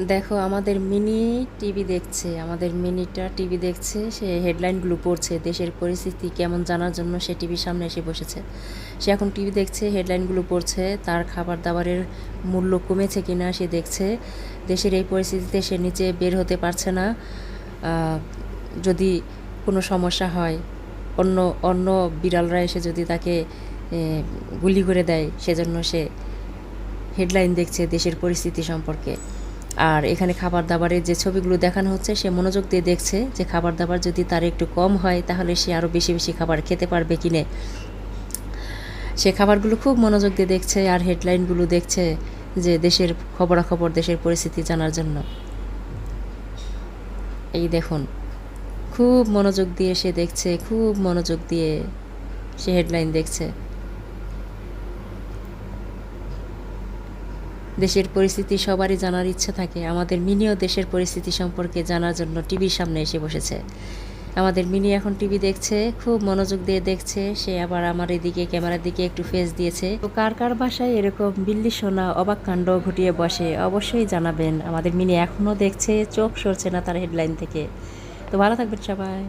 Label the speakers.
Speaker 1: দেখো, আমাদের mini TV দেখছে, আমাদের মিনিটা টিভি দেখছে, সে হেডলাইনগুলো পড়ছে, দেশের পরিস্থিতি কেমন জানার জন্য সে টিভির সামনে এসে বসেছে। সে এখন টিভি দেখছে, হেডলাইনগুলো পড়ছে, তার খাবার দাবারের মূল্য কমেছে কিনা সে দেখছে। দেশের এই পরিস্থিতিতে সে নিচে বের হতে পারছে না। যদি কোনো সমস্যা হয়, অন্য অন্য বিড়ালরা এসে যদি তাকে গুলি করে দেয়, সেজন্য সে হেডলাইন দেখছে দেশের পরিস্থিতি সম্পর্কে। আর এখানে খাবার দাবারের যে ছবিগুলো দেখানো হচ্ছে, সে মনোযোগ দিয়ে দেখছে যে খাবার দাবার যদি তার একটু কম হয়, তাহলে সে আরও বেশি বেশি খাবার খেতে পারবে কিনে। সে খাবারগুলো খুব মনোযোগ দিয়ে দেখছে আর হেডলাইনগুলো দেখছে যে দেশের খবরাখবর, দেশের পরিস্থিতি জানার জন্য। এই দেখুন, খুব মনোযোগ দিয়ে সে দেখছে, খুব মনোযোগ দিয়ে সে হেডলাইন দেখছে। দেশের পরিস্থিতি সবারই জানার ইচ্ছা থাকে। আমাদের মিনিও দেশের পরিস্থিতি সম্পর্কে জানার জন্য টিভির সামনে এসে বসেছে। আমাদের মিনি এখন টিভি দেখছে, খুব মনোযোগ দিয়ে দেখছে। সে আবার আমার এদিকে, ক্যামেরার দিকে একটু ফেস দিয়েছে। তো কার কার বাসায় এরকম বিল্লি সোনা, অবাক কাণ্ড ঘটিয়ে বসে, অবশ্যই জানাবেন। আমাদের মিনি এখনও দেখছে, চোখ সরছে না তার হেডলাইন থেকে। তো ভালো থাকবেন সবাই।